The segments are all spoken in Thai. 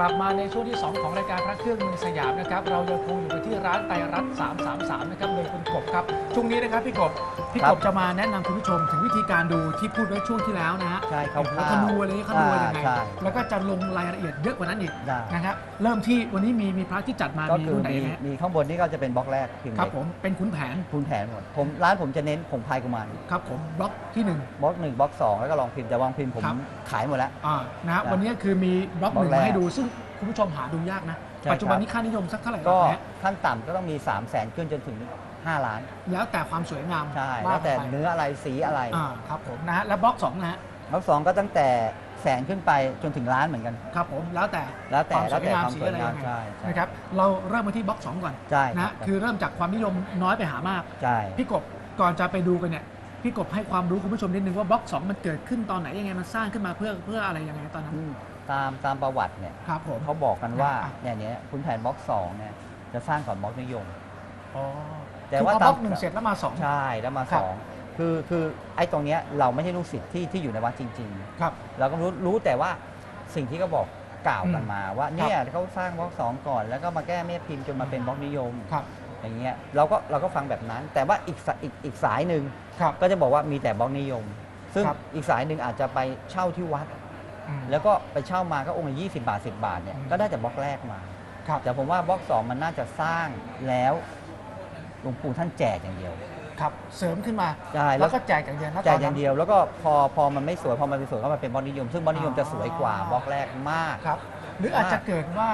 กลับมาในช่วงที่ 2 ของรายการพระเครื่องเมืองสยามนะครับ เรายังคงอยู่กันที่ร้านไตรรัตน์333 นะครับโดยคุณกบครับ ช่วงนี้นะครับพี่กบ พี่ครักบบจะมาแนะนำคุณผู้ชมถึงวิธีการดูที่พูดไว้ช่วงที่แล้วนะฮะใช่คร่าวๆหัวธนูอะไรนี้เขาดูยังไงอ่าใช่แล้วก็จะลงรายละเอียดเยอะกว่านั้นอีกได้นะครับเริ่มที่วันนี้มีมีพระที่จัดมาก็มีคือรุ่นไหนมีนะฮะมีข้างบนนี่ก็จะเป็นบล็อกแรกพิมพ์ครับเล็กผมเป็นขุนแผนคุณแผนหมดผมร้านผมจะเน้นผงพายกุมารครับผมบล็อกที่หนึ่งบล็อกหนึ่งบล็อกสองแล้วก็ลองพิมพ์แต่วางพิมพ์ผมครับขายหมดแล้วอ่านะฮะครับวันนี้คือมีบล็อกหนึ่งบล็อกแรกมาให้ดูซึ่ง คุณผู้ชมหาดูยากนะ ใช่ปัจจุบันครับนี้ค่านิยมสักเท่าไหร่ก็นะฮะขั้นต่ำก็ต้องมี 3 0 0แสนขึ้นจนถึง 5 ล้าน แล้วแต่ความสวยงามใช่ว่าแล้วแต่ไปเนื้ออะไรสีอะไรอ่าครับผมนะฮะและบล็อกสองนะฮะบล็อกสองก็ตั้งแต่แสนขึ้นไปจนถึงล้านเหมือนกัน ครับผมแล้วแต่แล้วแต่ความสแล้ววยแต่งามความสีสวยอะไรงามยังไงใช่ใช่นะครับเราเริ่มมาที่บล็อกสองก่อนใช่นะฮะคือเริ่มจากความนิยมน้อยไปหามาก ใช่ พี่กบก่อนจะไปดูกันเนี่ยพี่กบให้ความรู้คุณผู้ชมนิดนึงว่าบล็อกสองมันเกิดขึ้นตอนไหนยังไงมันสร้างขึ้นมาเพื่อเพื่ออะไรยังไงตอนนั้น อืม ตามตามประวัติเนี่ยครับผมเขาบอกกันว่าอะเนี่ยเนี้ยคุณแผนบล็อกสองเนี่ยจะสร้างก่อนบล็อกนิยมอ๋อแต่คือว่าพอบตามล็อกหนึ่งเสร็จแล้วมาสองใช่แล้วมาครัสบองคือคือไอ้ตรงเนี้ยเราไม่ใช่ลูกศิษย์ที่ที่อยู่ในวัดจริงครับๆเราก็รู้รู้แต่ว่าสิ่งที่เขาบอกกล่าวกันมาว่าเนี่ยเขาสร้างบล็อกสองก่อน แล้วก็มาแก้แม่พิมพ์จนมาเป็นบล็อกนิยมครับอย่างเงี้ยเราก็เราก็ฟังแบบนั้น แต่ว่าอีกสายอีกอีกสายหนึ่งครับก็จะบอกว่ามีแต่บล็อกนิยม ซึ่งครับอีกสายหนึ่งอาจจะไปเช่าที่วัดอืม แล้วก็ไปเช่ามาก็องค์ละยี่สิบาท 10 บาทเนี่ยอืมก็ได้แต่บล็อกแรกมา ครับ แต่ผมว่าบล็อกสองมันน่าจะสร้างแล้วหลวงปู่ท่านแจกอย่างเดียว ครับเสริมขึ้นมาใช่แล้แล้ววก็แจกอย่างเดียวนะแจตกนอนั้ย่านงเดียวแล้วก็พอพอมันไม่สวยพอมันเป็นสวยก็มาเป็นบล็อกนิยม ซึ่งบล็อกนิยมจะสวยกว่าอ๋อบล็อกแรกมาก ครับ หรืออาจจะเกิดว่า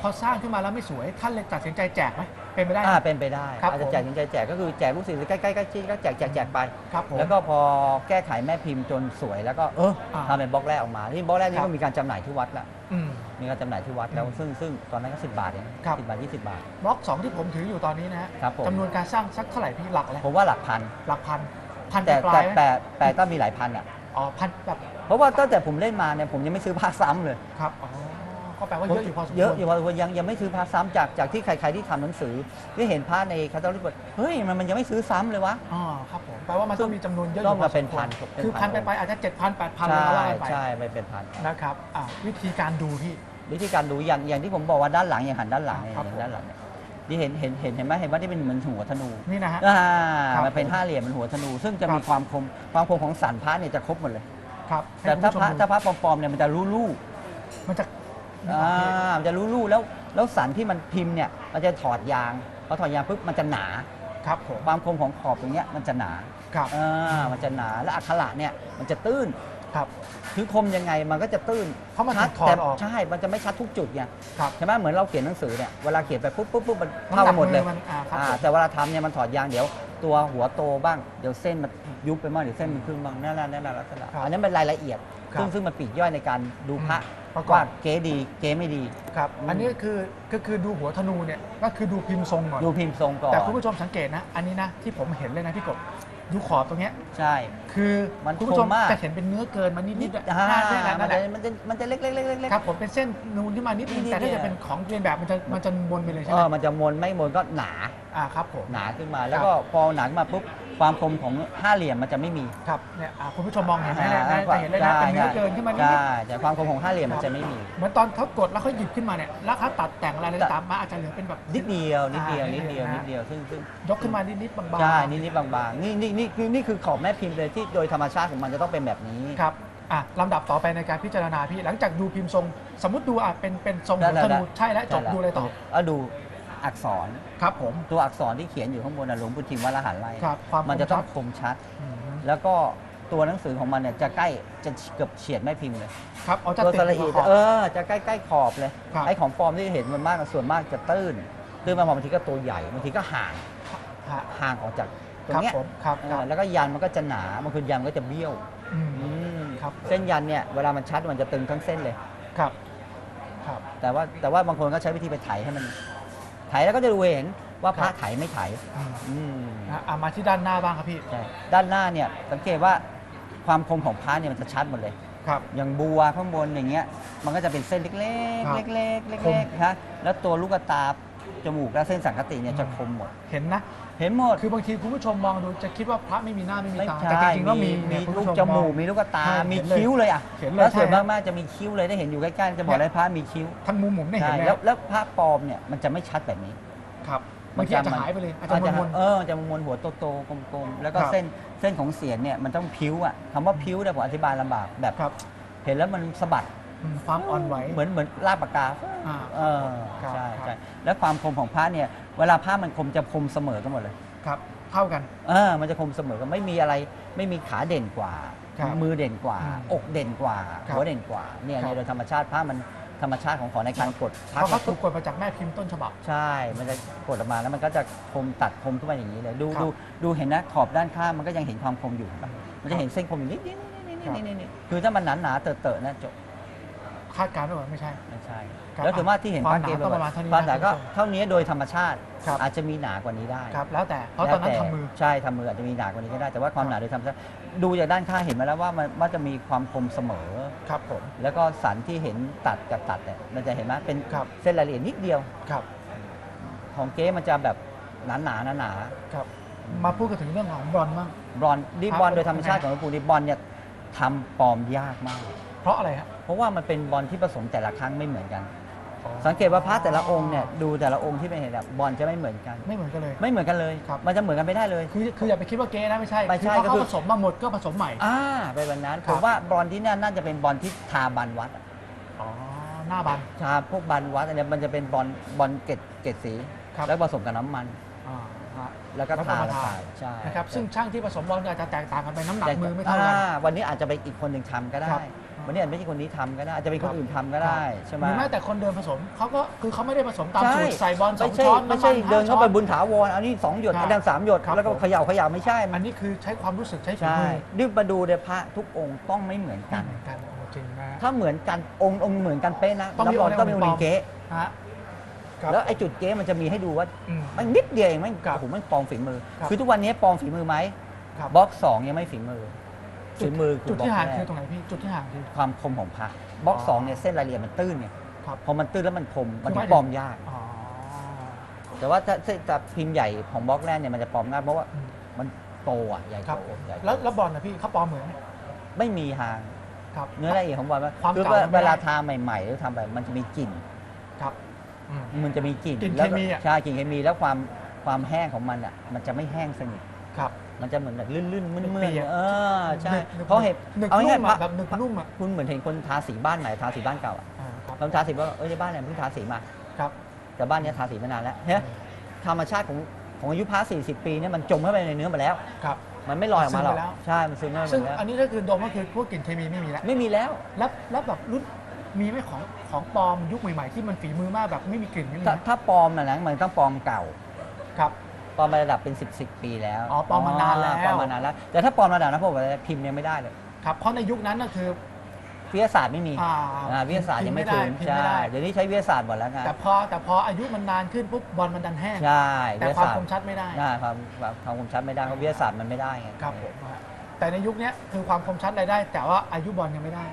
พอสร้างขึ้นมาแล้วไม่สวยท่านเลยตัดสินใจแจกไหม เป็นไปได้ไหมอ่าเป็นไปได้ครับอาจจะผมแจกจริงใจแจกก็คือแจกลูกศิษย์ใกล้ๆใกล้ๆก็แจกแจกแจกไป ครับผม แล้วก็พอแก้ไขแม่พิมพ์จนสวยแล้วก็เอออ่าทำเป็นบล็อกแรกออกมาที่บล็อกแรกนี่ครัก็บ มีการจำหน่ายที่วัดแล้วอืม มีการจำหน่ายที่วัดแล้วอืมซึ่งซึ่งตอนนั้นก็สิบบาทเองครับ สิบบาทยี่สิบบาท บล็อกสองที่ผมถืออยู่ตอนนี้นะฮะครับผม จำนวนการสร้างสักเท่าไหร่พี่หลักเลยผมว่าหลักพัน หลักพันพันแต่ปลาแต่ยๆไหมแต่แต่ต้องมีหลายพันอะอ๋อพันแบบเพราะว่าตั้งแต่ผมเล่นมาเนี่ยผมยังไม่ซื้อผ้าซ้ำเลย ครับอ๋อ ก็แปลว่าเยอะอยู่พอสมควรเยอะอยู่พอสมควรยังยังไม่ซื้อผ้าซ้ำจากจากที่ใครๆที่ทำหนังสือที่เห็นผ้าในคาตาล็อกบอกเฮ้ยมันมันยังไม่ซื้อซ้ำเลยวะอ๋อครับผมแปลว่ามันต้องมีจำนวนเยอะอต้องยู่พมาอสเป็นควรพันเป็นคือพัพันนไปไปอาจจะเจ็ดพันแปดพันใช่แล้วว่ากันไปใช่ไปเป็นพันนะครับอะวิธีการดูพี่วิธีการดูอย่างอย่างที่ผมบอกว่าด้านหลังอย่างหันด้านหลังเนี่ยครับอย่างด้านหลังเนี่ยที่เห็นเห็นเห็นเห็นไหมเห็นว่าที่เป็นเหมือนหัวธนูนี่นะฮะอ่าครับมันเป็นห้าเหลี่ยมเป็นหัวธนู ซึ่งจะครับมีความคมความคมของสันพระเนี่ยจะครบหมดเลย ครับให้แต่คุณถ้าผู้ชมพระดูถ้าพระปลอมๆเนี่ยมันจะรู้ลู่มันจะ อ่ามันจะรู้ลู่แล้วแล้วสันที่มันพิมพ์เนี่ยมันจะถอดยางพอถอดยางปุ๊บมันจะหนา ครับผม ความคมของขอบตรงเนี้ยมันจะหนาครับ อ่ามันจะหนาและอักขระเนี่ยมันจะตื้นครับ คือคมยังไงมันก็จะตื้นเพราะมันชัดถูกถอดแต่ออก ใช่ มันจะไม่ชัดทุกจุดไงครับ ใช่ไหมเหมือนเราเขียนหนังสือเนี่ยเวลาเขียนไปปุ๊บปุ๊บปุ๊บมันเท่ากันหมดเลยมันอ่าครับ อ่าผมแต่เวลาทำเนี่ยมันถอดยางเดี๋ยว ตัวหัวโตบ้างเดี๋ยวเส้นมันยุบไปบ้างเดี๋ยวเส้นมันขึ้นบ้างนั่นแหละนั่นแหละลักษณะครับ อันนั้นเป็นรายละเอียดครับ ซึ่งซึ่งมันปลีกย่อยในการดูพระประกอบ ว่าเก๊ดีเก๊ไม่ดี ครับอืมอันนี้คือก็คือดูหัวธนูเนี่ยก็คือดูพิมพ์ทรงก่อน ดูพิมพ์ทรงก่อนแต่คุณผู้ชมสังเกตนะ อันนี้นะที่ผมเห็นเลยนะพี่กบดูขอบตรงเนี้ยใช่ คือมันคุณผู้ชมคมมาก จะเห็นเป็นเนื้อเกินมานิดๆอะอ่าห้าเส้นอะมันั่นนแหจะละมันจะมันจะเล็กๆเล็กๆเล็กๆครับผมเป็นเส้นนูนขึ้นมานิดนึงนิดๆแต่ถ้าเนี่จะย เป็นของเรียนแบบมันจะมันจะบนไปเลยใช่เอไหมอมันจะมนไม่มนก็หนา อ่าครับผม หนาขึ้นมา แล้วก็พอหนาขึ้นมาปุ๊บ ความคมของห้าเหลี่ยมมันจะไม่มีครับเนี่ยอ่าคุณผู้ชมมองเห็นไหมเนี่ยอ่าจะเห็นเลยนะเป็นเนื้อเกินขึ้นมานิด ใช่แต่ความคมของห้าเหลี่ยมมันจะไม่มีๆเหมือนตอนเขากดแล้วเขาหยิบขึ้นมาเนี่ยแล้วเขาตัดแต่งอะไรตามมาอาจจะเหลือเป็นแบบ นิดเดียวนิดเดียวอ่านิดเดียวนินิดดเดีเดียยววซึ่งซึ่งยกขึ้นมานิดๆบางๆใช่นิดนิดบางๆนี่นี่นี่คือนี่คือขอบแม่พิมพ์เลยที่โดยธรรมชาติของมันจะต้องเป็นแบบนี้ครับอะลำดับต่อไปในการพิจารณาพี่หลังจากดูพิมพ์ทรง สมมติดูอะเป็นเป็นทรงหัวธนูใช่แล้วจบดูอะไรต่อ เอาดู อักษร ครับผม ตัวอักษรที่เขียนอยู่ข้างบนนะหลวงปู่ทิมวัดละหันไล่ครับความมันจะต้องคคมชัดอืมแล้วก็ตัวหนังสือของมันเนี่ยจะใกล้จะเกือบเฉียดแม่พิมพ์เลยครับเอาจะตัวติดสระออียู่กับขอบเออจะใกล้ใกล้ขอบเลยครับไอ้ของปลอมที่เห็นมันมากส่วนมากจะตื้นตื้นมาพอบางทีก็ตัวใหญ่บางทีก็ห่างฮะห่างออกจากตรงครับเนี้ยผมครับเอครัอบแล้วก็ยันมันก็จะหนาบางคนยันมันก็จะเบี้ยวอืมอืมครับเส้นยันเนี่ยเวลามันชัดมันจะตึงทั้งเส้นเลยครับครับแต่ว่าแต่ว่าบางคนก็ใช้วิธีไปไถให้มัน ไถแล้วก็จะดูเห็นว่าพระไถไม่ไถอืมอืมนะอะมาที่ด้านหน้าบ้างครับพี่ใช่ด้านหน้าเนี่ยสังเกตว่าความคมของพระเนี่ยมันจะชัดหมดเลย ครับ อย่างบัวข้างบนอย่างเงี้ยมันก็จะเป็นเส้นเล็กครับๆเล็กๆคม เล็กๆนะแล้วตัวลูกตาจมูกและเส้นสังคติเนี่ยจะคมหมด เห็นนะ เห็นหมดคือบางทีคุณผู้ชมมองดูจะคิดว่าพระไม่มีหน้าไม่มีไม่ตาใช่แต่จริงๆแล้วมีมีเนี่ยคุณลูผู้กชจมมูอกงมีลูกตา ใช่มีเห็นเลยคิ้วเลยอะเห็นเลยแล้วส่วนใช่ มากๆจะมีคิ้วเลยได้เห็นอยู่ใกล้ๆจะบอกเนี่ยเลยพระมีคิ้วทั้งมุมผมเนี่ยเห็ใช่นเลยแล้วแล้วพระปลอมเนี่ยมันจะไม่ชัดแบบนี้ ครับบางทีอาจจะหายไปเลยอาจจะมนเออจะมนๆหัวโตๆกลมๆ แล้วก็ครับ เส้นเส้นของเสียนเนี่ยมันต้องพิ้วอะคำว่าพิ้วเนี่ยผมอธิบายลำบากแบบ ๆครับ เห็นแล้วมันสะบัดอืม ความอ่อนไหว เหมือนเหมือนลากปากกาอ่า เออครับใช่ครับ ใช่แล้วความคมของพระเนี่ย เวลาพระมันคมจะคมเสมอกันหมดเลย ครับ เท่ากัน เออ มันจะคมเสมอกันไม่มีอะไร ไม่มีขาเด่นกว่า ครับมือเด่นกว่า อืมอกเด่นกว่า ครับหัวเด่นกว่า เนี่ยครับ ในโดยธรรมชาติพระมันธรรมชาติของขอในการกดพเพระราะเขาทุถูกกกดมาจากแม่พิมพ์ต้นฉบับ ใช่ มันจะกดออกมาแล้วมันก็จะคมตัดคมขึ้นมาอย่างนี้เลย ดูครับดูดูเห็นนะขอบด้านข้างมันก็ยังเห็นความคมอยู่เห็นปะมันจะเห็นเส้นคมอยู่นิดนิดนิดนิดครับนิดนิดนิดคือถ้ามันหนาหนาๆเตอะเตอะๆนะจบ คาดการณ์ไว้ว่าไม่ใช่ ไม่ใช่ ครับแล้วถือว่าที่เห็นความพระเกมหนาก็ประมาณเท่านี้ความหนาก็นะเท่านี้โดยธรรมชาติ ครับ อาจจะมีหนากว่านี้ได้ครับ แล้วแต่เพราะตอนนั้นแล้วทำมือ ใช่ทำมืออาจจะมีหนากว่านี้ก็ได้ แต่ว่าความหนาโดยธรรมชาติ ดูจากด้านข้างเห็นมาแล้วว่ามันว่าจะมีความคมเสมอ ครับผม แล้วก็สันที่เห็นตัดกับตัดเนี่ยมันจะเห็นไหมเป็นครับ เส้นรายละเอียดนิดเดียว ครับ ของเก๊มันจะแบบหนาหนาหนาหนาครับ มาพูดกันถึงเรื่องของบอลบ้างๆบอลดิครับบอลโดยธรรมชาติของหลวงปู่ดิบอลเนี่ยทำปลอมยากมาก เพราะอะไรฮะเพ ราะว่ามันเป็นบอลที่ผสมแต่ละครั้งไม่เหมือนกัน สังเกตว่าพระแต่ละองค์เนี่ยดูแต่ละองค์ที่เป็นเห็นแบบบอลจะไม่เหมือนกัน ไม่เหมือนกันเลย ไม่เหมือนกันเลย ครับ มันจะเหมือนกันไม่ได้เลย คือคืออย่าไปคิดว่าเก๊นะไม่ใช่ไม่ใช่คือก็เขาคือผสมมาหมดก็ผสมใหม่ อ่าไปวันนั้นคผรับ มว่าบอลที่นั่นน่าจะเป็นบอลที่ทาบันวัดอะอ๋อหน้าบัน ทาพวกบันวัดอันเนี้ยมันจะเป็นบอลบอลเกล็ดเกล็ดสีครับ แล้วผสมกับน้ำมัน อ่าฮะแล้วก็แล้วก็ทามาลงทาไปใช่นะครับซึ่งช่างที่ผสมบอลอาจจะแตกต่างกันไปน้ำหนักแต่มือไม่เท่ากัน อ่วันนี้อาจจะเป็นอีกคนหนึ่งทำก็ได้ ครับ วันนี้อาจจะไม่ใช่คนนี้ทำก็ได้อาจจะเป็นคนอื่นทำก็ได้ใช่ไหม หรือแม้แต่คนเดินผสมเขาก็คือเขาไม่ได้ผสมตามใช่สูตรใส่บอลสอไม่งใช่ช้อนไม่ใช่น้ำนเดินเข้าไปช้อ บุญถาวรอันนี้สองหยดครับอันนั้นสามหยดครับ แล้วก็ผมเขย่าเขย่าไม่ใช่อันนี้คือใช้ความรู้สึกใช้ฝีใช่มือนี่มาดูเลยพระทุกองค์ต้องไม่เหมือนไม่กันเหมือนกันโอ้จริงนะ ถ้าเหมือนกันองค์องค์เหมือนกันเป๊ะนะต้องมีรับรององค์ต้องมีองค์หนึ่งเก๊ฮะครับ แล้วไอ้จุดเก๊มันจะมีให้ดูว่าอืม มันนิดเดียวเองมันครับโอ้โหมันปลอมฝีมือ ครับคือทุกวันนี้ปลอมฝีมือไหมครับ บล็อกสองยังไม่ฝีมือ ฝีมือคืจุอดบล็อกที่ห่างแรคือกตรงไหนพี่จุดที่ห่างคือ ความคมของพระบล็อกอ๋อสองเนี่ยเส้นรายละเอียดมันตื้นเนี่ยครับ พอมันตื้นแล้วมันคมมันคือถึหมายงถึงปลอมยาก อ๋อ แต่ว่าถ้าถ้าถ้าพิมพ์ใหญ่ของบล็อกแรกเนี่ยมันจะปลอมง่ายเพราะว่าอืม มันโตอะใหญ่ครับ โตใหญ่โตแล้วแล้วบอลนะพี่เขาปลอมเหมือนไหมไม่มีทาง ครับ เนื้อละเอียดของบอลว่าความคือเก่าว่ามันไม่เวลาได้ทาใหม่ๆหรือทำไปมันจะมีกลิ่น ครับอืม มันจะมีกลิ่นกลิ่นแล้วเคมีอะ ใช่กลิ่นเคมีแล้วความความแห้งของมันอะมันจะไม่แห้งสนิท ครับ มันจะเหมือนแบบลื่นๆมึนเปียกๆเออใช่นึกเพราะเห็นนึกเอานุ่ง่ายมๆพระอะแบบนึกนุ่มอะคุณเหมือนเห็นคนทาสีบ้านใหม่ทาสีบ้านเก่าอะอ่าครับเราทาสีว่าเอ้ยในบ้านเนี่ยเพิ่งทาสีมา ครับแต่บ้านเนี้ยทาสีมานานแล้วเฮ้ยธรรมชาติของของอายุพระ40 ปีเนี่ยมันจมเข้าไปในเนื้อหมดแล้ว ครับ มันไม่ลอยออกมาหรอกซึมไปแล้ว ใช่มันซึมเข้าไปหมซึ่งดแล้วอันนี้ถ้าคือดมก็คือพวกกลิ่นเคมีไม่มีแล้วไม่มีแล้ว แล้วแล้วแบบรุ่นมีไหมของของปลอมยุคใหม่ๆที่มันฝีมือมากแบบไม่มีกลิ่นไม่มีถ้าไหมถ้าปลอมนะนะมันต้องปลอมเก่า ครับ ปลอมระดับเป็น 10 10 ปีแล้วอ๋อปลอมมานานแล้ว ปลอมมานานแล้ว แต่ถ้าปลอมระดับนะผมบอกเลยพิมพ์ยังไม่ได้เลยครับเพราะในยุคนั้นก็คือ วิทยาศาสตร์ไม่มีอ่าอ่าวิทยาศาสตร์ยังไม่พิถึพ์งพิพ์ใช่ไม่ได้ เดี๋ยวนี้ใช้วิทยาศาสตร์หมดแล้วไงแต่พอแต่พออายุมันนานขึ้นปุ๊บบอลมันดันแห้ง ใช่แต่วิทยาความศาสตคร์มชัดไม่ได้ใช่ความความความคมชัดไม่ได้เพราะวิทยาศาสตร์มันไม่ได้ไงครับผมฮะแต่ในยุคเนี้ยคือความคมชัดอะไรได้ แต่ว่าอายุบอลยังไม่ได้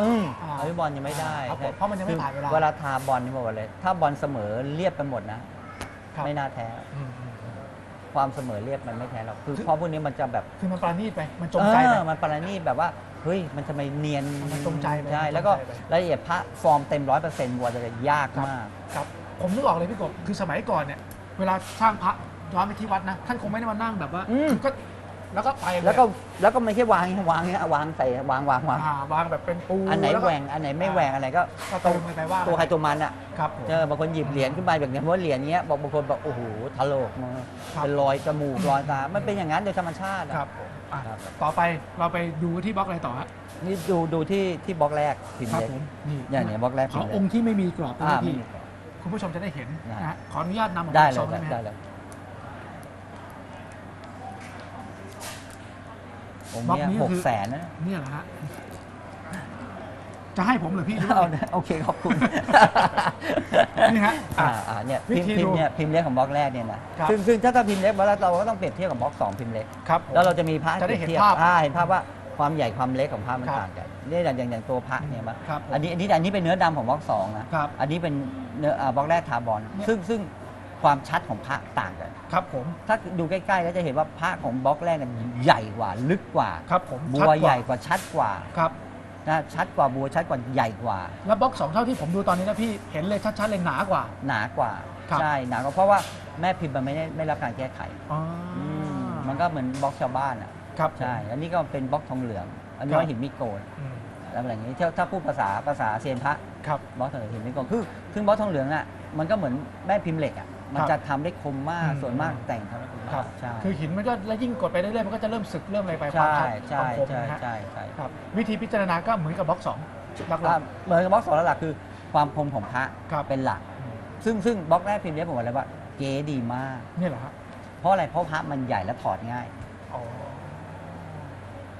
อืมอ่าอายุบอลยังไม่ได้ครับผมเพราะมันยังไม่ผ่านเวลาคือเวลาทาบอลนี่บอกเลย ถ้าบอลเสมอเรียบกันหมดนะ ครับไม่น่าแท้ อืมอืมอืม ความเสมอเรียบมันไม่แท้หรอกคือคือเพราะพวกนี้มันจะแบบคือมันปราณีตไป มันจงใจไปเออมันปราณีตแบบว่าเฮ้ยมันจะไม่เนียนมันจงใจไปใช่มันจงใจไป แล้วก็รายละเอียดพระฟอร์มเต็มร้อยเปอร์เซ็นต์วัวจะยากมาก ครับ ผมนึกออกเลยพี่กบคือสมัยก่อนเนี่ย เวลาสร้างพระย้อนไปที่วัดนะ ท่านคงไม่ได้มานั่งแบบว่าอืม คือก็ แล้วก็ไปเยแล้วก็แล้วก็ไม่ใช่วางอย่างเงี้ยวางอย่างเงี้ยวางใส่วางวางวางอ่าวางแบบเป็นปูอันไหนล้วก็แหว่งอันไหนไม่แหว่งอันไหนก็ก็เติมไปว่าตัวใครตัวมันอะครับผม เจอบางคนหยิบเหรียญขึ้นมาแบบเนี้ยเพราะว่าเหรียญเนี้ยบอกบางคนบอกโอ้โหถลกมาครับ เป็นรอยจมูกรอยตามันเป็นอย่างนั้นโดยธรรมชาติอะ ครับผมอะครับ ต่อไปเราไปดูที่บล็อกอะไรต่อฮะนี่ดูดูที่ที่บล็อกแรกพิมพ์ครับเล็กผมนี่เนี่ยเนี่ยบล็อกแรกขพิอมพ์อเล็งกค์ที่ไม่มีกรอบนะอ่าพี่ไม่มีคุณผู้ชมจะได้เห็นได้นะฮะขออนุญาตนำออกได้มาเลซยองได้ไหมได้ฮะเลย ผมบล็อกเนี่ยนี้หก็กคือ แสนนะเนี่ยเหรอฮะจะให้ผมเหรือพี่หรือเอาว่าไงโอเคขอบคุณนี่ฮะอะอ่าอ่าเนี่ยวิพิมพ์ธีพิมดูพ์เนี่ยพิมพ์เล็กของบล็อกแรกเนี่ยนะครับ ซึ่งซึ่งถ้าถ้าพิมพ์เล็กเวลาเราก็ต้องเปรียบเทียบกับบล็อกสองพิมพ์เล็ก ครับผม แล้วเราจะมีพระจะได้เห็นปรียบทียบภาพอ่าเห็นภาพว่าความใหญ่ความเล็กของพระมันครับต่างกันนี่อย่างอย่างอย่างตัวพระเนี่ยมาครับผมอันนี้อันนี้อันนี้เป็นเนื้อดำของบล็อกสองนะครับ อันนี้เป็นเนื้ออ่าบล็อกแรกทาบอลเนี่ย ซึ่งซึ่ง ความชัดของพระต่างกัน ครับผม ถ้าดูใกล้ๆก็จะเห็นว่าพระของบล็อกแรกนั้นใหญ่กว่าลึกกว่าครับผมบัชัดวกาใหญ่กว่าชัดกว่าครับ นะชัดกว่าบัวชัดกว่าใหญ่กว่า แล้วบล็อกสองเท่าที่ผมดูตอนนี้นะพี่เห็นเลยชัดๆเลยหนากว่า หนากว่าครับ ใช่หนากว่าเพราะว่าแม่พิมพ์มันไม่ได้ไม่รับการแก้ไขอ๋ออมมันก็เหมือนบล็อกชาวบ้านอะครับใช่อันนี้ก็เป็นบล็อกทองเหลือง อันนี้ครับว่าหินมิโกนอืมแล้วอะไรอย่างนี้ถ้าถ้าพูดภาษาภาษาเซียนพระครับ บล็อกทองเหลืองหินมิโกนคือซึ่งบล็อกทองเหลืองอะมันก็เหมือนแม่พิมพ์เหล็กอะ มันครับจะทำได้คมมากอืมส่วนมากแต่งทำได้คมครัมาบกใช่คือหินมันก็แล้วยิ่งกดไปเรื่อยๆมันก็จะเริ่มสึกเริ่มอะไรไปควาใช่มชัดใช่ความคมใช่นะฮะใช่ใช่ครับวิธีพิจารณาก็เหมือนกับบล็อกสองหลัอะกเหมือนกับบล็อกสองหลักๆคือ ความคมของพระครับเป็นหลักๆอืมซึ่งซึ่งบล็อกแรกพิมพ์เนี้ยผมบอกเลยว่าเก๋ดีมากนี่เหรอฮะเพราะอะไรเพราะพระมันใหญ่และถอดง่ายอ๋อ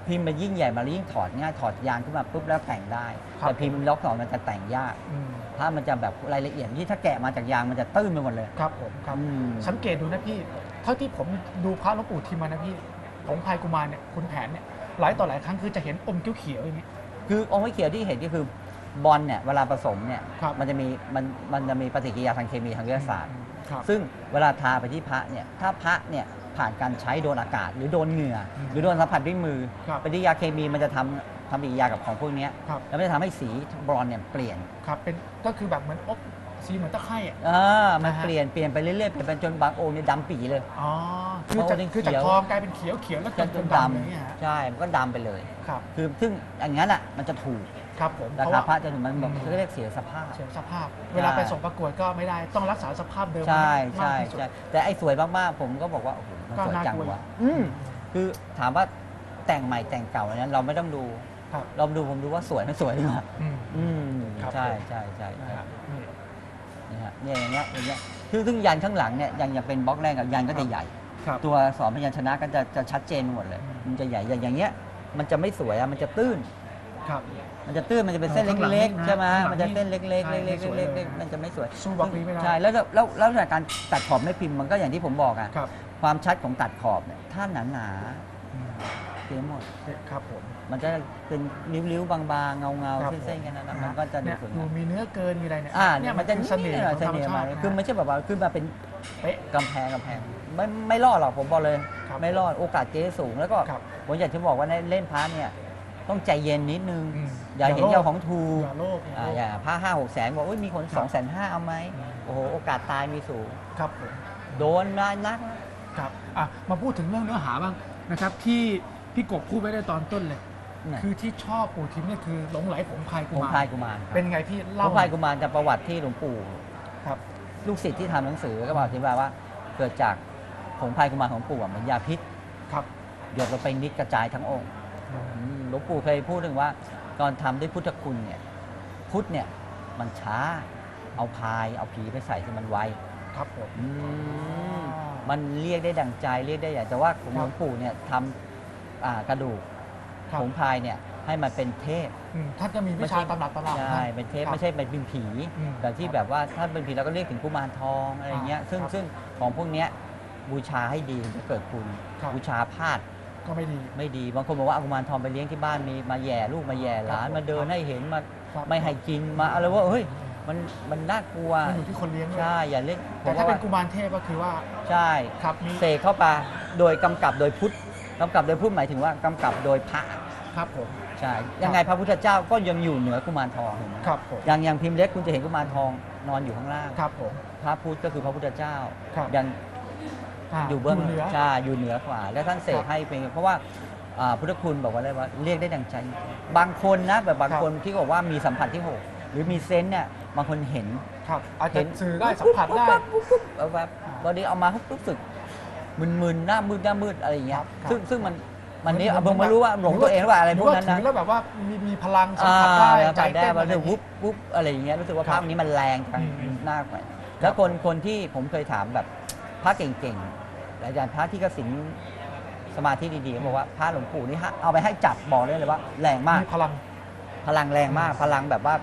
พิมพ์มันยิ่งใหญ่มาแล้วยิ่งถอดง่ายถอดยางขึ้นมาปุ๊บแล้วแต่งได้แต่พิมพ์ล็อกสองมันจะแต่งยาก อืมถ้ามันจะแบบรายละเอียดที่ถ้าแกะมาจากยางมันจะตื้นไปหมดเลย ครับผมครับ อืม สังเกตดูนะพี่ เท่าที่ผมดูพระหลวงปู่ทิมมานะพี่ของพายกุมารเนี่ยคุณแผนเนี่ยหลายต่อหลายครั้งคือจะเห็นอมเขียวๆอย่างนี้คือองค์ไม่เขียวที่เห็นก็คือบอลเนี่ยเวลาผสมเนี่ยครับ มันจะมีมันมันจะมีปฏิกิริยาทางเคมีทางวิทยาศาสตร์ ครับซึ่งเวลาทาไปที่พระเนี่ยถ้าพระเนี่ย ผ่านการใช้โดนอากาศ หรือโดนเหงื่ออมหรือโดนสัมผัสด้วยมือครับปฏิกิริยาเคมีมันจะทำทำปฏิกิริยากับของพวกเนี้ยครับ แล้วมันจะทำให้สีบรอนเนี่ยเปลี่ยนครับเป็นก็คือแบบเหมือนอบสีเหมือนตะไคร่อะอ่ามันนะฮะเปลี่ยนเปลี่ยนไปเรื่อยๆเปลี่ยนไปจนบางองค์เนี่ยดำปีเลย อ๋อคือจากโอ้นี่คือจากเขียว ทองกลายเป็นเขียวเขียวแล้วจจะนจจนนดดำอย่างเงี้ยฮะำใช่มันก็ดำไปเลย ครับ คือซึ่งอย่างนั้นอะมันจะถูก ครับผมราเพราะคาว่า พระจะถึงมันบอกอืมเขาเรียกเสียสภาพ เสียสภาพ เวลาไปส่งประกวดก็ไม่ได้ต้องรักษาสภาพเดิมใช่มากใช่ที่สุด ใช่แต่ไอ้สวยมากๆผมก็บอกว่าโอ้โหมันก็สวยน่าจังกลัว วะอืมคือถามว่าแต่งใหม่แต่งเก่าอันนั้นเราไม่ต้องดู ครับเราดูผมดูว่าสวยไม่สวยดีกว่าอืม อืมครับใช่ผม ใช่ใช่นะใช่ฮะนี่นี่ฮะเนี่ยอย่างเงี้ยอย่างเงี้ยคือซึ่งยันข้างหลังเนี่ยยังยังเป็นบล็อกแรกกับยันก็จะใหญ่ ครับตัวสอนพยัญชนะก็จะจะชัดเจนหมดเลย อืม มันจะใหญ่อย่างอย่างเงี้ย มันจะไม่สวยอะมันจะตื้น ครับ มันจะตื้นมันจะเป็นเส้นเออข้างหลังเล็กนี่นะๆใช่ไหมข้างหลังมันจะเส้นเล็กๆใช่เล็กไม่สวยๆเล็กเลยๆมันจะไม่สวยสู้บล็อกนี้ไม่ได้ ใช่แล้วแล้วแล้วแล้วจากการตัดขอบไม่พิมพ์มันก็อย่างที่ผมบอกอะครับความชัดของตัดขอบเนี่ยถ้าหนาหนาอืมๆเสียหมด ครับผม มันจะเป็นริ้วๆบางๆเงาครับๆเส้นๆกันนะผมมันก็จะดูเนี่ยสวยดูงามมีเนื้อเกินมีอะไรเนี่ยอ่าเนี่เนี่ยยมัมันนจะจะเสน่ห์ของเสธรรมน่ห์ชามาตินะคือไม่ใช่แบบว่าขึ้นมาเป็น เป๊ะ กำแพงกำแพงไม่ไม่รอดหรอกผมบอกเลย ครับไม่รอดโอกาสเจ๊สูงแล้วก็ครับ ผมอยากจะบอกว่าในเล่นพาร์ทเนี่ย ต้องใจเย็นนิดนึง อืมอย่าเห็นอย่าโลภเจ้าของถูกอย่าโลภอย่าอ่าโลภ อย่าพาห้าหกแสนบอกว่ามีคนครับสองแสนห้าเอาไหมอืม โอ้โหโอกาสตายมีสูง ครับผม โดนมานัก ครับอะมาพูดถึงเรื่องเนื้อหาบ้างนะครับ ที่พี่กบพูดไว้ในตอนต้นเลยนะคือที่ชอบปู่ทิมเนี่ยคือหลงไหลผมพายกุผมมารพายกุมารเป็นไงพี่ผเล่ามพายกุมารจะประวัติที่หลวงปู่ ครับลูกศิษย์ที่ทำหนังสือก็บอกอธิบายว่า เกิดจากผงพายกุมารของปู่อะเหมือนยาพิษครับหยดลงไปนิดกระจายทั้งองค์อืมหล วงปู่เคยพูดถึงว่าตอนทำด้วยพุทธคุณเนี่ยพุทธเนี่ยมันช้า เอาพายเอาผีไปใส่ที่มันไวครับผมอืมมันเรียกได้ดังใจเรียกได้อย่างแต่ว่าของหลวงปู่เนี่ยทำอ่ากระดูกครับผงพายเนี่ยให้มันเป็นเทพอืมท่านจะมีวิชาตำรับตำรับใช่เป็นเทพครับไม่ใช่เป็นผีอืมแต่ที่แบบว่าถ้าเป็นผีเราก็เรียกถึงกุมารทองอะไรเงี้ยอ่าซึ่งครับซึ่งของพวกเนี้ยบูชาให้ดีถึงจะเกิดคุณครับบูชาพลาด ก็ไม่ดี ไม่ดีบางคนบอกว่าเอากุมารทองไปเลี้ยงที่บ้านมีมาแย่ลูกมาแย่หลานครับมาเดินให้เห็นมาครับ ไม่ให้กินมาอะไรว่าเฮ้ยมันมันน่ากลัวมันอยู่ที่คนเลี้ยงด้วยใช่อย่าเล่นแต่ถ้าเป็นผมกุว่มารเทพก็คือว่าใช่ ครับมีเสกเข้าไปโดยกำกับโดยพุทธกำกับโดยพุทธหมายถึงว่ากำกับโดยพระครับผมใช่ยังไงพระพุทธเจ้าก็ยังอยู่เหนือกุมารทองเห็นไหมครับผมอย่างอย่างพิมพ์เล็กคุณจะเห็นกุมารทองนอนอยู่ข้างล่าง ครับผม พระพุทธก็คือพระพุทธเจ้า ครับยังาอยู่เบื้องเหนือ ใช่อยู่เหนือกว่า แล้วท่านเสครักบให้เป็นเพราะว่าอ่าพุทธคุณบอกว่าอะไรว่าเรียกได้ดังใจ บางคนนะแบบบางครับคนที่บอกว่ามีสัมผัสที่หกหรือมีเซนส์เนี่ยบางคนเห็น ครับอาจเห็จะนสื่อได้สัมผัสได้แบบแบบบางทีเอามาปุ๊บรู้สึกมึนๆหน้ามืดหน้ามืดอะไรอย่างเงี้ย ครับ ซึ่งซึ่งมันมันนี้เหมือนผมไม่รู้ว่าหลงตัวเองหรือเปล่าอะไรพวกนั้นหนะถือแล้วแบบว่ามีมีพลังสัมอ่าผัสได้แล้วใจไปได้เต้นว่าอะไรอเรื่ย่างวุนี้บวุบอะไรอย่างเงี้ยรู้สึกว่าครัภาบพนี้มันแรงจังอืมอืมหน้าไปแล้วคนคนที่ผมเคยถามแบบพ ระเก่งๆ อาจารย์พระที่กสินสมาธิดีๆเขาบอกว่าพระหลวงปู่นี่ฮะเอาไปให้จับบอกได้เลยว่า แรงมาก มีพลัง พลังแรงมาก พลังแบบว่า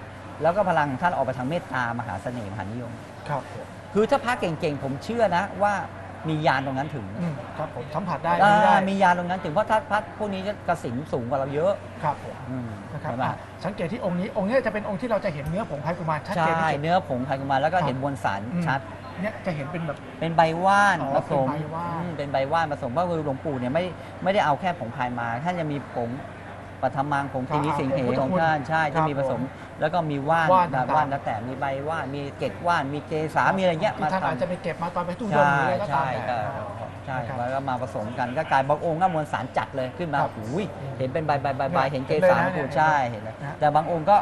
แล้วก็พลังของท่านออกไปทางเมตตามหาเสน่ห์มหานิยม ครับผมคือถ้าพระเก่งๆ ผมเชื่อนะว่ามียานตรงนั้นถึงอืมครับผมสัมผัสได้อ่ารู้ได้มียานตรงนั้นถึงเพราะถ้าพระพวกนี้จะกสินสูงกว่าเราเยอะครับผมอืมนะครับใช่ไหม อะสังเกตที่องค์นี้องค์นี้จะเป็นองค์ที่เราจะเห็นเนื้อผงพายกุมารชัดใช่เจนที่สุด เนื้อผงไขกุมารแล้วก็ครับเห็นมวลสารอืม ชัด เนี่ยจะเห็นเป็นแบบ เป็นใบว่านอ๋อผสมเป็นใบว่าน อืมเป็นใบว่านผสมว่าคือหลวงปู่เนี่ยไม่ไม่ได้เอาแค่ผงพายมา ท่านจะมีผงปฐมังผงทีนี้สิงเหของท่านใช่ครัที่บมีผสม แล้วก็มีว่านว่านแบบต่างๆ ว่านแล้วแต่มีใบว่านมีเกล็ดว่านมีเกสามีอะไรเงี้ยที่มาท่านทำอาจจะไปเก็บมาตอนไปตู้ดมใช่หรืออะไรก็ตามใช่แต่ก็ใช่นะครับ แล้วก็มาผสมกันก็กลายบางองค์ก็มวลสารจัดเลยขึ้นมาครับโอ้ยเห็นเป็นใบใบใบใบเนี่ยเห็นเกเห็นเลยสานะปูเนี่ยใช่เห็นเลยนะ แต่บางองค์ก็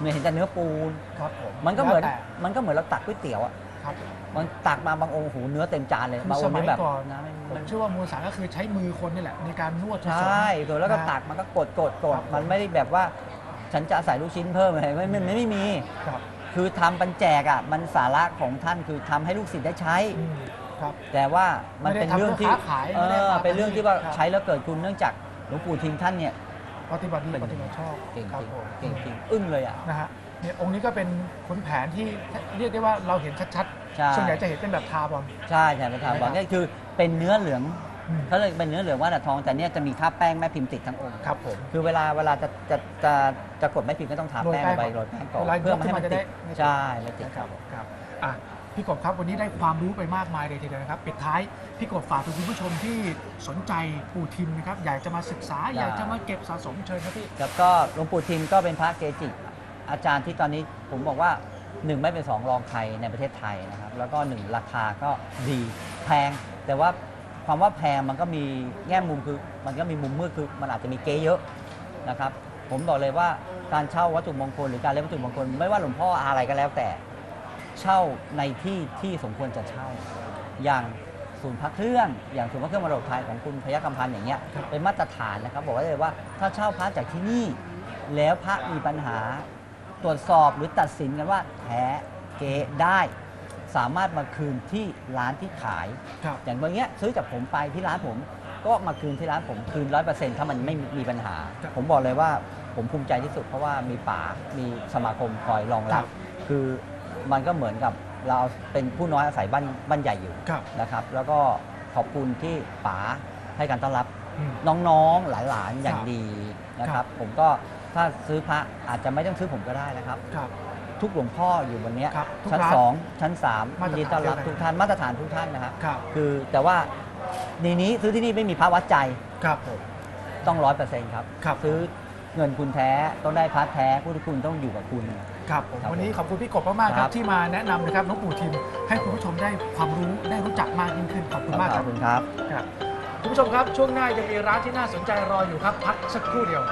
เนี่ยเห็นแต่เนื้อปูน ครับผมมันก็เหมือนแล้วแต่ มันก็เหมือนเราตักก๋วยเตี๋ยวอะ ครับมันตักมาบางองค์โอ้โหเนื้อเต็มจานเลยคือบางองค์นี่แบบสมัยก่อนน้ำไม่ผมเชื่อว่ามูลสารก็คือใช้มือคนนี่แหละในการนวดผใชสม่ตัวแล้วก็นะตักมันก็กดกดกคดรับ มันไม่ได้แบบว่า ฉันจะใส่ลูกชิ้นเพิ่มอะไรไม่ไม่ไม่ไม่มี ครับคือทำปันแจกอะมันสาระของท่านคือทำให้ลูกศิษย์ได้ใช้ อืมครับ แต่ว่ามันเป็นไม่ได้ทำเรื่องที่เพื่อค้าขายเอไม่ได้อมาเป็นเรื่องที่ว่าครับ ใช้แล้วเกิดคุณเนื่องจากหลวงปู่ทิมท่านเนี่ย ปฏิบัติดีเป็น ปฏิบัติชอบเก่งครัจบริงผมเก่งจริงอึ้งเลยอะ นะฮะ เนี่ยองค์นี้ก็เป็นขุนแผนที่เรียกได้ว่าเราเห็นชัดใช่ ๆส่วนใหญ่จะเห็นเป็นแบบทาบอม ใช่ใช่ประธานบอกนะครับนี่คือเป็นเนื้อเหลืองอืม เขาเลยเป็นเนื้อเหลืองว่าแต่ทองแต่เนี่ยจะมีคราบแป้งแม่พิมพ์ติดทั้งองค์ครับผมคือเวลาเวลาจะจะจะจะกดแม่พิมพ์ก็ต้องทาโรยแป้งแป้งไปก่อนโรยแป้งก่อนเวลาเพื่อไม่ให้ยกขึ้นมันมาจะได้ติดไม่ติด ใช่ไม่ติด นะคครัรับบผมครับอะพี่กบครับวันนี้ได้ความรู้ไปมากมายเลยทีเดียวนะครับ ปิดท้ายพี่กบฝากถึงคุณผู้ชมที่สนใจปู่ทิมนะครับอยากจะมาศึกษาอยากจะมาเก็บสะสมเชิญครับพี่ แล้วก็หลวงปู่ทิมก็เป็นพระเกจิ อาจารย์ที่ตอนนี้ผมบอกว่าหนึ่งไม่เป็นสองรองใครในประเทศไทยนะครับ แล้วก็หนึ่งราคาก็ดีแพง แต่ว่าความว่าแพงมันก็มีแง่มุมคือ มันก็มีมุมมืดคือมันอาจจะมีเก๊เยอะนะครับ ผมบอกเลยว่าการเช่าวัตถุมงคลหรือการเล่นวัตถุมงคล ไม่ว่าหลวงพ่ออะไรก็แล้วแต่ เช่าในที่ที่สมควรจะเช่า อย่างศูนย์พักเครื่องอย่างศูนย์พักเครื่องมรดกไทยของคุณพยัคฆ์กำพันธ์อย่างเงี้ยครับเป็นมาตรฐานนะครับ บอกไว้เลยว่าถ้าเช่าพระจากที่นี่แล้วพระมีปัญหา ตรวจสอบหรือตัดสินกันว่าแท้เก๊ได้ สามารถมาคืนที่ร้านที่ขาย ครับ อย่างวันเนี้ยซื้อจากผมไปที่ร้านผมก็มาคืนที่ร้านผมคืนร้อยเปอร์เซ็นต์ถ้ามันไม่มีปัญหา ครับ ผมบอกเลยว่าผมภูมิใจที่สุดเพราะว่ามีป๋ามีสมาคมคอยรองรับ คือมันก็เหมือนกับเราเป็นผู้น้อยอาศัยบ้านบ้านใหญ่อยู่ครับ นะครับ แล้วก็ขอบคุณที่ป๋าให้การต้อนรับ อืม น้องๆ หลานๆ อย่างครับดีนะคครัรับบ ผมก็ ถ้าซื้อพระอาจจะไม่ต้องซื้อผมก็ได้นะครับ ครับ ทุกหลวงพ่ออยู่บนเนี้ยครับทุกชั้นร้านสองชั้นสามมาตรฐาน ยินดีต้อนรับเดียวกันทุกท่านมาตรฐานทุกท่านนะครับ ครับคือแต่ว่าในนี้ซื้อที่นี่ไม่มีพระวัดใจครับผม ต้องร้อยเปอร์เซ็นต์ครับครับ ซื้อเงินคุณแท้ต้องได้พระแท้ผู้ที่คุณต้องอยู่กับคุณ ครับผมครับวันนี้ขอบคุณพี่กบมากๆคครัรับบ ที่มาแนะนำนะครับหลวงปู่ทิมให้คุณผู้ชมได้ความรู้ได้รู้จักมากยิ่งขึ้นขอบคุณมากขคอรับบคุณครับ ครับคุณผู้ชมครับ ช่วงหน้ายังมีร้านที่น่าสนใจรออยู่ครับ พักสักครู่เดียว